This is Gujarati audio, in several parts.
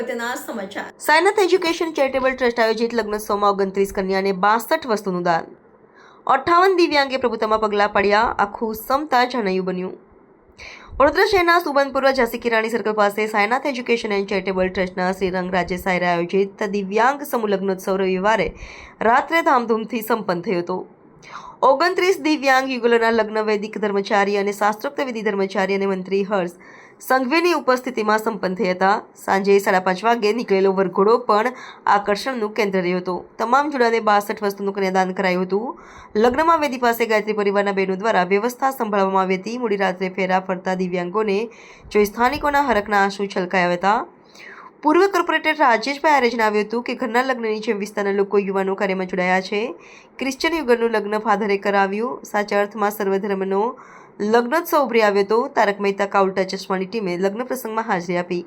અગત્યના સમાચાર. સાયનાથ એજ્યુકેશન ચેરિટેબલ ટ્રસ્ટ આયોજિત લગ્નોત્સવમાં ઓગણત્રીસ કન્યાને બાસઠ વસ્તુનું દાન. અઠાવન દિવ્યાંગે પ્રભુતામાં પગલાં પડ્યા, આખું સમતા જણાયું બન્યું. વડોદરા શહેરના સુબનપુરા ઝાંસી કિરાણી સર્કલ પાસે સાયનાથ એજ્યુકેશન એન્ડ ચેરિટેબલ ટ્રસ્ટના શ્રીરંગ રાજ્ય સાયરા આયોજિત દિવ્યાંગ સમૂહ લગ્નોત્સવ રવિવારે રાત્રે ધામધૂમથી સંપન્ન થયો હતો. ઓગણત્રીસ દિવ્યાંગ યુગલોના લગ્ન વૈદિક ધર્મચારી અને શાસ્ત્રોક્ત વિધિ ધર્મચારી અને મંત્રી હર્ષ સંઘવીની ઉપસ્થિતિમાં સંપન્ન થયા હતા. સાંજે સાડા પાંચ વાગે નીકળેલો વરઘોડો પણ આકર્ષણનું કેન્દ્ર રહ્યો હતો. તમામ જોડાને બાસઠ વસ્તુનું કન્યાદાન કરાયું હતું. લગ્નમાં વેદી પાસે ગાયત્રી પરિવારના બહેનો દ્વારા વ્યવસ્થા સંભાળવામાં આવી હતી. મોડી રાત્રે ફેરા ફરતા દિવ્યાંગોને જોઈ સ્થાનિકોના હરકના આંસુ છલકાયા હતા. પૂર્વ કોર્પોરેટર રાજેશભાઈ આરે જણાવ્યું હતું કે ઘરના લગ્નની જેમ વિસ્તારના લોકો યુવાનો કાર્યમાં જોડાયા છે. ક્રિશ્ચન યુગલનું લગ્ન ફાધરે કરાવ્યું. સાચા અર્થમાં સર્વધર્મનો લગ્નોત્સવ ઉભરી આવ્યો હતો. તારક મહેતા કા ઉલ્ટા ચશ્માની ટીમે લગ્ન પ્રસંગમાં હાજરી આપી.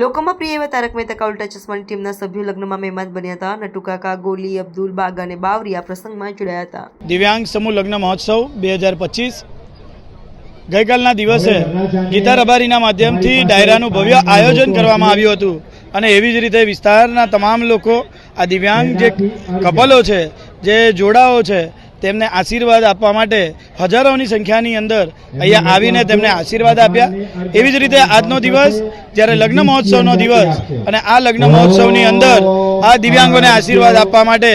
લોકોમાં પ્રિય એવા તારક મહેતા કા ઉલ્ટા ચશ્માની ટીમના સભ્યો લગ્નમાં મહેમાન બન્યા હતા. નટુકાકા ગોલી અબ્દુલ બાગ અને બાવરી આ પ્રસંગમાં જોડાયા હતા. દિવ્યાંગ સમૂહ લગ્ન મહોત્સવ બે હજાર પચીસ ગઈકાલના દિવસે ગીતા રબારીના માધ્યમથી ડાયરાનું ભવ્ય આયોજન કરવામાં આવ્યું હતું. અને એવી જ રીતે વિસ્તારના તમામ લોકો આ દિવ્યાંગ જે કપલો છે જે જોડાઓ છે તેમને આશીર્વાદ આપવા માટે હજારોની સંખ્યાની અંદર અહીંયા આવીને તેમને આશીર્વાદ આપ્યા. એવી જ રીતે આજનો દિવસ, જ્યારે લગ્ન મહોત્સવનો દિવસ અને આ લગ્ન મહોત્સવની અંદર આ દિવ્યાંગોને આશીર્વાદ આપવા માટે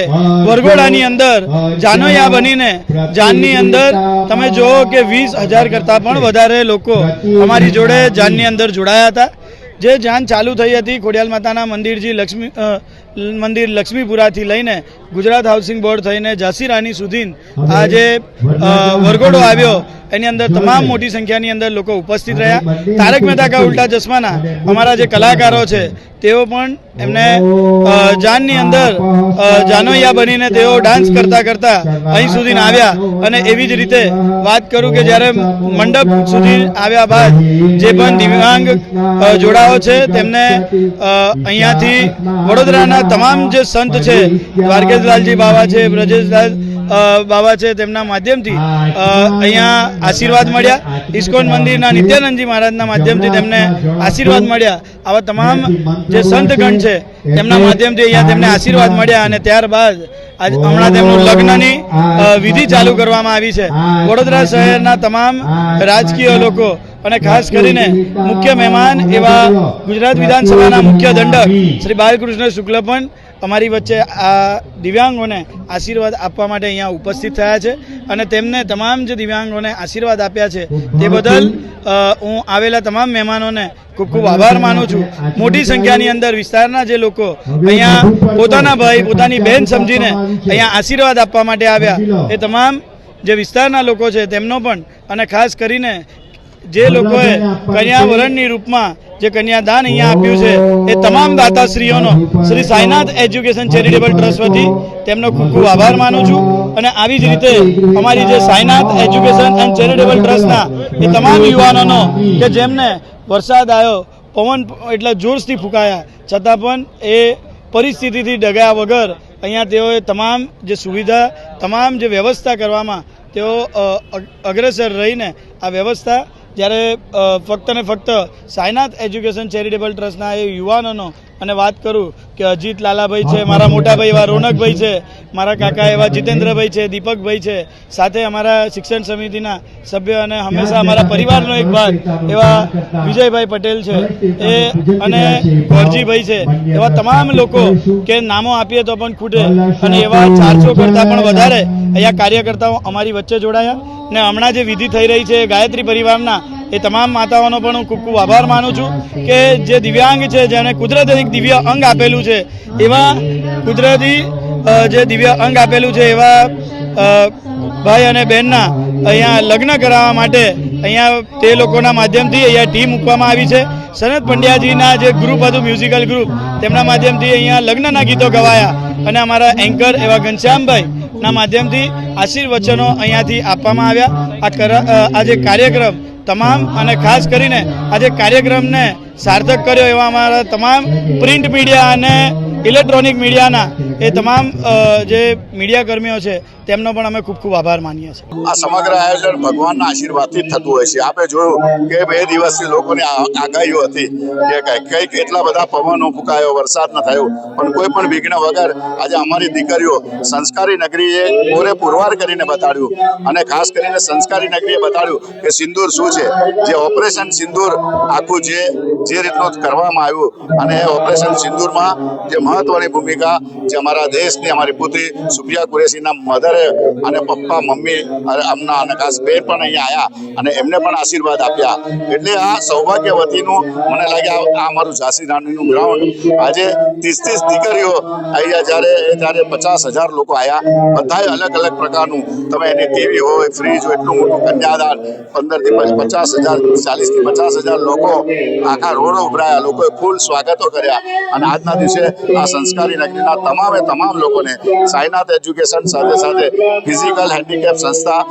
વરઘોડાની અંદર જાનોયા બનીને જાનની અંદર તમે જુઓ કે વીસ હજાર કરતાં પણ વધારે લોકો અમારી જોડે જાનની અંદર જોડાયા હતા. જે જાન ચાલુ થઈ હતી ખોડિયાલ માતાના મંદિરજી લક્ષ્મી મંદિર લક્ષ્મીપુરાથી લઈને ગુજરાત હાઉસિંગ બોર્ડ થઈને ઝાંસી રાની સુધી આજે વરઘોડો આવ્યો. એની અંદર તમામ મોટી સંખ્યાની અંદર લોકો ઉપસ્થિત રહ્યા. તારક મહેતા કા ઉલ્ટા ચશ્માના અમારા જે કલાકારો છે તેઓ પણ એમને જાનની અંદર જાનોયા બનીને તેઓ ડાન્સ કરતા કરતા અહીં સુધી આવ્યા. અને એવી જ રીતે વાત કરું કે જ્યારે મંડપ સુધી આવ્યા બાદ જે પણ દિવ્યાંગ જોડાઓ છે તેમને અહીંયાથી વડોદરાના તમામ જે સંત છે દ્વારકેશલાલજી બાવા છે બ્રજેશલાલ બાબા છે તેમના માધ્યમથી અહીંયા આશીર્વાદ મળ્યા. ઇસ્કોન મંદિરના નિત્યાનંદજી મહારાજના માધ્યમથી તેમને આશીર્વાદ મળ્યા. આવા તમામ જે સંતગણ છે તેમના માધ્યમથી અહીંયા તેમને આશીર્વાદ મળ્યા અને ત્યારબાદ આજ હમણાં તેમનું લગ્નની વિધિ ચાલુ કરવામાં આવી છે. વડોદરા શહેરના તમામ રાજકીય લોકો અને ખાસ કરીને મુખ્ય મહેમાન એવા ગુજરાત વિધાનસભાના મુખ્ય દંડક શ્રી બાલકૃષ્ણ શુક્લ પણ અમારી વચ્ચે આ દિવ્યાંગોને આશીર્વાદ આપવા માટે અહીંયા ઉપસ્થિત થયા છે અને તેમને તમામ જે દિવ્યાંગોને આશીર્વાદ આપ્યા છે તે બદલ હું આવેલા તમામ મહેમાનોને ખૂબ ખૂબ આભાર માનું છું. મોટી સંખ્યાની અંદર વિસ્તારના જે લોકો અહીંયા પોતાના ભાઈ પોતાની બહેન સમજીને અહીંયા આશીર્વાદ આપવા માટે આવ્યા. એ તમામ જે વિસ્તારના લોકો છે તેમનો પણ અને ખાસ કરીને જે લોકોએ કન્યાવરણની રૂપમાં જે કન્યાદાન અહીંયા આપ્યું છે એ તમામ દાતાશ્રીઓનો Shri Sainath education charitable trust વતી તેમનો ખૂબ ખૂબ આભાર માનું છું અને આવી જ રીતે અમારી જે સાઈનાથ એજ્યુકેશન એન્ડ ચેરિટેબલ ટ્રસ્ટના એ તમામ યુવાનોનો કે જેમને વરસાદ આવ્યો પવન એટલે જોરથી ફૂંકાયા છતાં પણ એ પરિસ્થિતિથી ડગા વગર અહીંયા તેઓએ તમામ જે સુવિધા તમામ જે વ્યવસ્થા કરવામાં તેઓ અગ્રેસર રહીને આ વ્યવસ્થા જ્યારે ફક્ત ને ફક્ત સાયનાથ એજ્યુકેશન ચેરિટેબલ ટ્રસ્ટના એ યુવાનોનો અને વાત કરું કે અજીત લાલાભાઈ છે, મારા મોટાભાઈ એવા રોનકભાઈ છે, મારા કાકા એવા જીતેન્દ્રભાઈ છે, દીપકભાઈ છે, સાથે અમારા શિક્ષણ સમિતિના સભ્ય અને હંમેશા અમારા પરિવારનો એક ભાગ એવા વિજયભાઈ પટેલ છે. એ અને ગોરજીભાઈ છે. એવા તમામ લોકો કે નામો આપીએ તો પણ ખૂટે અને એવા ચારસો કરતાં પણ વધારે અહીંયા કાર્યકર્તાઓ અમારી વચ્ચે જોડાયા. ને હમણાં જે વિધિ થઈ રહી છે ગાયત્રી પરિવારના, એ તમામ માતાઓનો પણ હું ખૂબ ખૂબ આભાર માનું છું કે જે દિવ્યાંગ છે જેને કુદરતે એક દિવ્ય અંગ આપેલું છે, એવા કુદરતી જે દિવ્ય અંગ આપેલું છે, એવા ભાઈ અને બહેનના અહીંયા લગ્ન કરાવવા માટે અહીંયા તે લોકોના માધ્યમથી અહીંયા ટીમ મૂકવામાં આવી છે. સનત પંડ્યાજીના જે ગ્રુપ હતું મ્યુઝિકલ ગ્રુપ તેમના માધ્યમથી અહીંયા લગ્નના ગીતો ગવાયા અને અમારા એન્કર એવા ઘનશ્યામભાઈ ના માધ્યમથી આશીર્વચનો અહીંયાથી આપવામાં આવ્યા. આ કર- આ જે કાર્યક્રમ તમામ અને ખાસ કરીને આજે કાર્યક્રમને સાર્થક કર્યો એવા અમારા તમામ પ્રિન્ટ મીડિયા અને ઇલેક્ટ્રોનિક મીડિયાના એ તમામ જે મીડિયા કર્મીઓ છે, તેમનો પણ અમે ખૂબ ખૂબ આભાર માનીએ છીએ. આ સમગ્ર આયોજન ભગવાનના આશીર્વાદથી થતું હોય છે. આપણે જોયું કે બે દિવસથી લોકોની આગાહીઓ હતી કે કંઈક એટલા બધા પવનો ફૂંકાયો, વરસાદ ન થયો. પણ કોઈ પણ વિઘ્ન વગર આજે અમારી દીકરીઓ સંસ્કારી નગરીએ પૂરે પુરવાર કરીને બતાડ્યું. અને ખાસ કરીને સંસ્કારી નગરીએ બતાડ્યું કે સિંદૂર શું છે? જે ઓપરેશન સિંદૂર આખું જે જે રીતનો કરવામાં આવ્યું અને ઓપરેશન સિંદૂરમાં જે મહત્વની ભૂમિકા જે અમારા દેશની અમારી પુત્રી સુફિયા કુરેશીના મધરે અને પપ્પા, મમ્મી અને અમના અને ખાસ બેન પણ અહીંયા આવ્યા અને એમને પણ આશીર્વાદ આપ્યા. એટલે આ સૌભાગ્યવતીનું મને લાગે આ અમારું ઝાંસી રાણીનું ગ્રાઉન્ડ આજે ત્રીસ ત્રીસ દીકરીઓ અહીંયા જ્યારે ત્યારે પચાસ હજાર લોકો આવ્યા બધાએ અલગ અલગ પ્રકારનું. તમે એની ટીવી હોય, ફ્રીજ હોય, એટલું મોટું કન્યાદાન, પંદરથી પચાસ હજાર, ચાલીસથી પચાસ હજાર લોકો આખા રોડ ઉભરાયા લોકોએ ફૂલ સ્વાગતો કર્યા. અને આજના દિવસે આ સંસ્કારી નગરીના તમામે તમામ લોકોને સાયનાથ એજ્યુકેશન સાથે સાથે ફિઝિકલ હેન્ડીકેપ સંસ્થા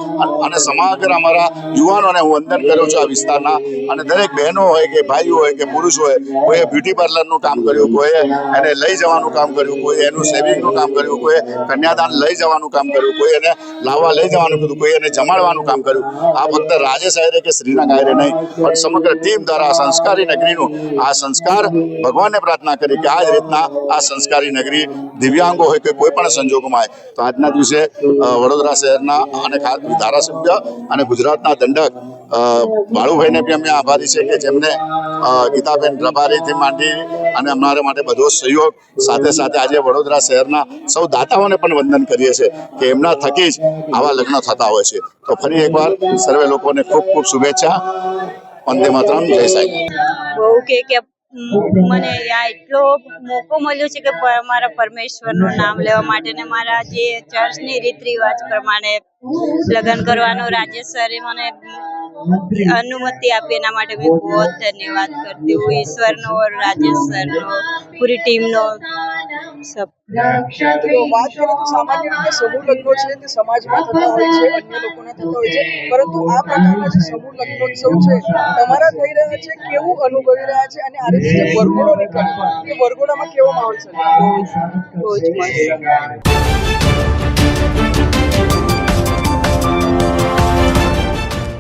અને સમગ્ર અમારા યુવાનોને હું વંદન કરું છું આ વિસ્તારના. અને દરેક બહેનો હોય કે ભાઈઓ હોય કે પુરુષ હોય, કોઈએ બ્યુટી પાર્લરનું કામ કર્યું, કોઈએ એને લઈ જવાનું કામ કર્યું કોઈ એનું સેવિંગનું કામ કર્યું કોઈ કન્યાદાન લઈ જવાનું કામ કર્યું કોઈ એને લાવવા લઈ જવાનું કીધું કોઈ એને જમાડવાનું કામ કર્યું. આ ફક્ત રાજેશ આયરે કે શ્રીના આયરે નહીં, પણ સમગ્ર ટીમ દ્વારા સંસ્કારી સંસ્કારી નગરીનું આ સંસ્કાર ભગવાનને પ્રાર્થના કરી કે આ જ રીતના આ સંસ્કારી નગરી દિવ્યાંગો હોય કે કોઈ પણ સંજોગોમાં હોય તો આજના દિવસે વડોદરા શહેરના અને ખાસ ધારાસભ્ય અને ગુજરાતના દંડક બાળુભાઈને બી અમે આભારી છે કે જેમને ગીતાબેન રબારીથી માંડી અને અમારા માટે બધો સહયોગ, સાથે સાથે આજે વડોદરા શહેરના સૌ દાતાઓને પણ વંદન કરીએ છીએ કે એમના થકી જ આવા લગ્ન થતા હોય છે. તો ફરી એકવાર સર્વે લોકોને ખૂબ ખૂબ શુભેચ્છા. વંદે માતરમ. જય સાઈ. બહુ કે કે મને આ એટલો મોકો મળ્યો છે કે મારા મારા પરમેશ્વરનું નામ લેવા માટે ને મારા જે ચર્ચની રીત રિવાજ પ્રમાણે લગ્ન કરવાનું રાજેશ સરે મને અનુમતિ આપી એના માટે મેં બહુ ધન્યવાદ કરતી હું. ઈશ્વરનો ઓર રાજેશ સરનો પૂરી ટીમનો સબ તો વાત કરીએ તો સામાન્ય રીતે સમૂહ લગ્નો છે તે સમાજમાં થતા હોય છે અન્ય લોકોને થતા હોય છે. પરંતુ આ પ્રકારના જે સમૂહ લગ્નોત્સવ છે તમારા થઈ રહ્યા છે કેવું અનુભવી રહ્યા છે અને આ રીતે જે વરઘોડો નીકળે એ વરઘોડામાં કેવો માહોલ છે? બહુ જ મસ્ત.